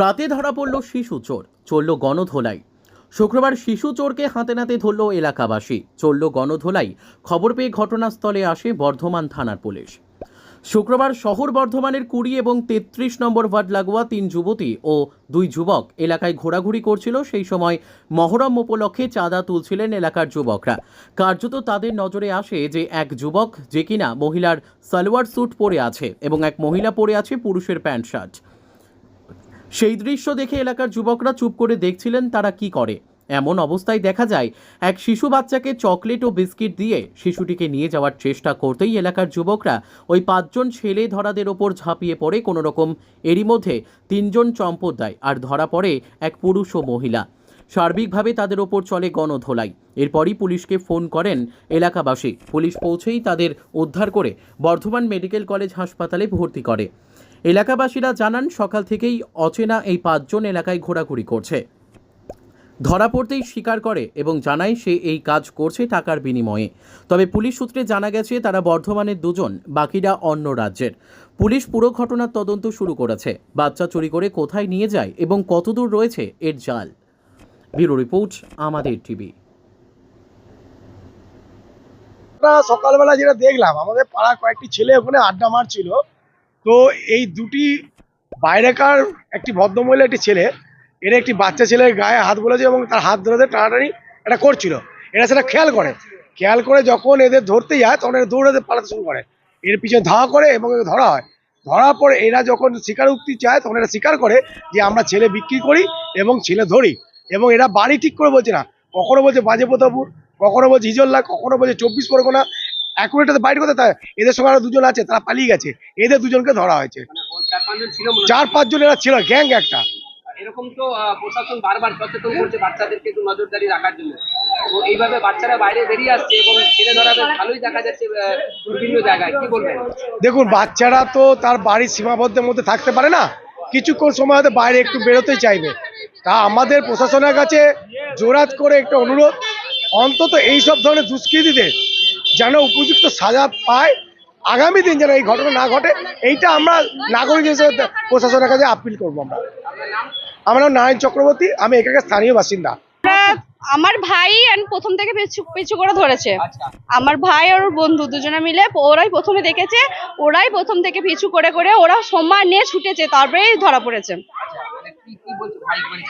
রাতে ধরা পড়ল শিশু চোর, চলল গণধোলাই। শুক্রবার শিশু চোরকে হাতে নাতে ধরল এলাকাবাসী। চলল গণধোলাই, খবর পেয়ে ঘটনাস্থলে আসে বর্ধমান থানার পুলিশ। শুক্রবার শহর বর্ধমানের কুড়ি এবং তেত্রিশ নম্বর ওয়ার্ড লাগোয়া তিন যুবতী ও দুই যুবক এলাকায় ঘোরাঘুরি করছিল। সেই সময় মহরম উপলক্ষে চাঁদা তুলছিলেন এলাকার যুবকরা। কার্যত তাদের নজরে আসে যে এক যুবক যে কিনা মহিলার সালোয়ার স্যুট পরে আছে এবং এক মহিলা পরে আছে পুরুষের প্যান্ট শার্ট। সেই দৃশ্য দেখে এলাকার যুবকরা চুপ করে দেখছিলেন তারা কি করে। এমন অবস্থায় দেখা যায়, এক শিশু বাচ্চাকে চকলেট ও বিস্কিট দিয়ে শিশুটিকে নিয়ে যাওয়ার চেষ্টা করতেই এলাকার যুবকরা ওই পাঁচজন ছেলে ধরাদের ওপর ঝাঁপিয়ে পড়ে কোনো রকম এরই মধ্যে তিনজন চম্পট দেয় আর ধরা পড়ে এক পুরুষ ও মহিলা। সার্বিকভাবে তাদের ওপর চলে গণধোলাই। এরপরই পুলিশকে ফোন করেন এলাকাবাসী। পুলিশ পৌঁছেই তাদের উদ্ধার করে বর্ধমান মেডিকেল কলেজ হাসপাতালে ভর্তি করে। এলাকাবাসীরা জানান, সকাল থেকেই অচেনা এই পাঁচজন এলাকায় ঘোরাঘুরি করছে। ধরা পড়তেই স্বীকার করে এবং জানায় সে এই কাজ করছে টাকার বিনিময়ে। তবে পুলিশ সূত্রে জানা গেছে, তারা বর্ধমানের দুজন, বাকিরা অন্য রাজ্যের। পুলিশ পুরো ঘটনার তদন্ত শুরু করেছে। বাচ্চা চুরি করে কোথায় নিয়ে যায় এবং কতদূর রয়েছে এর জাল। ব্যুরো রিপোর্ট, আমাদের টিভি। সকালবেলা যেটা দেখলাম, আমাদের পাড়া কয়েকটি ছেলে ওখানে আড্ডা মারছিল। তো এই দুটি বাইরেকার একটি ভদ্রমহিলা, একটি ছেলে, এরা একটি বাচ্চা ছেলের গায়ে হাত বলেছে এবং তার হাত ধরে টানাটানি এটা করছিল। এরা সেটা খেয়াল করে। খেয়াল করে যখন এদের ধরতে যায়, তখন এরা দৌড়াতে পালাতে শুরু করে। এর পিছনে ধাওয়া করে এবং ধরা হয়। ধরার পরে এরা যখন শিকার স্বীকারোক্তি চায়, তখন এরা স্বীকার করে যে আমরা ছেলে বিক্রি করি এবং ছেলে ধরি। এবং এরা বাড়ি ঠিক করে বলছে না। কখনো বলছে বাজে প্রতাপুর কখনো বলছে হিজল্লা, কখনো বলছে চব্বিশ পরগনা অ্যাকুরেটাতে বাইরে কোথায়? তাই এদের সঙ্গে আরও দুজন আছে তারা পালিয়ে গেছে। এদের দুজনকে ধরা হয়েছে। চার পাঁচজন ছিল মনে হয়। চার পাঁচজন এরা ছিল গ্যাং একটা। এরকম তো আহ, প্রশাসন বারবার সচেতন করছে বাচ্চাদেরকে একটু নজরদারি রাখার জন্য। তো এইভাবে বাচ্চারা বাইরে বেরিয়ে আসছে এবং ছেলে ধরা বেশ ভালোই দেখা যাচ্ছে আহ, বিভিন্ন জায়গায়। কি বলবেন? দেখুন বাচ্চারা তো তার বাড়ির সীমাবদ্ধের মধ্যে থাকতে পারে না। কিছুক্ষণ সময় হয়তো বাইরে একটু বেরোতেই চাইবে। তা আমাদের প্রশাসনের কাছে জোরাত করে একটা অনুরোধ। অন্তত এই সব ধরনের দুষ্কৃতীদের যেন উপযুক্ত সাজা পায়। আগামী দিন যেন এই ঘটনা না ঘটে, এইটা আমরা নাগরিক হিসেবে প্রশাসনের কাছে আপিল করব আমরা। আমার নাম নারায়ণ চক্রবর্তী, আমি এখানকার স্থানীয় বাসিন্দা। আমরা- ভাই প্রথম থেকে পিছু পিছু করে ধরেছে। আমার ভাই আর বন্ধু দুজনে মিলে, ওরাই প্রথমে দেখেছে, ওরাই প্রথম থেকে পিছু করে করে ওরা সোমবার নিয়ে ছুটেছে, তারপরেই ধরা পড়েছে আচ্ছা মানে কি কি বলছে ভাই মানে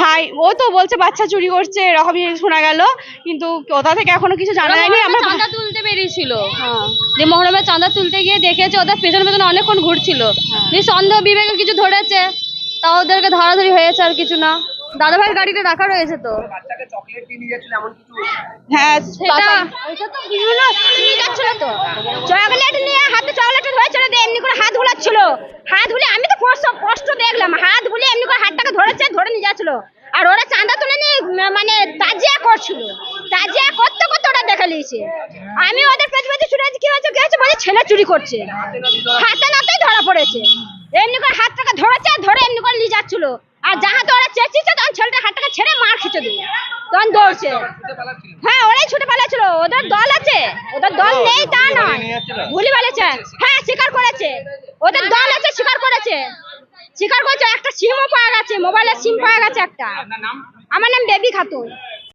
ভাই ও তো বলছে বাচ্চা চুরি করছে এরকমই শোনা গেল কিন্তু কোথা থেকে এখনও কিছু জানা যায়নি আমরা চাঁদা তুলতে বেরিয়েছিল। হ্যাঁ। যে মহরমে চাঁদা তুলতে গিয়ে দেখেছে ওদের পেছনে পেছনে অনেকক্ষণ ঘুরছিল। হ্যাঁ। সন্দেহ বিবেকে কিছু ধরেছে তা ওদেরকে ধরাধরি হয়েছে আর কিছু না। দাদা ভাইয়ের গাড়িতে রাখা রয়েছে তো। বাচ্চাকে চকলেট দিয়ে নিয়ে যাচ্ছিল এমন কিছু হ্যাঁ সেটা ওইটা তো বিভিন্ন নিয়ে যাচ্ছিল তো। চকলেট নিয়ে হাতে চকলেট ধরেছিল দিয়ে এমনি করে হাত ভুলাচ্ছিল হাত ধুলে আমি তো কষ্ট কষ্ট দেখলাম হাত ভুলে এমনি করে হাতটাকে যাচ্ছিল আর ওরা চাঁদা তুলে নিয়ে মানে তাজিয়া করছিল। তাজিয়া করতে করতে ওরা দেখে নিয়েছে। আমি ওদের পেছনে পেছনে ছুটে আছি, কি হয়েছে কি হয়েছে? বলে ছেলে চুরি করছে। হাতে নাতেই ধরা পড়েছে। এমনি করে হাতটাকে ধরেছে আর ধরে এমনি করে নিয়ে যাচ্ছিল। আর যাহাতে ওরা চেঁচিয়েছে তখন ছেলেটা হাতটাকে ছেড়ে মার খেতে দিল। তখন দৌড়ছে। হ্যাঁ ওরাই ছুটে পালাচ্ছিল। ওদের দল আছে। ওদের দল নেই তা নয়। ভুলি বলেছে। হ্যাঁ স্বীকার করেছে। ওদের দল আছে স্বীকার করেছে। স্বীকার করছে? একটা সিমও পাওয়া গেছে মোবাইলের সিম পাওয়া গেছে একটা। আমার নাম বেবি খাতুন।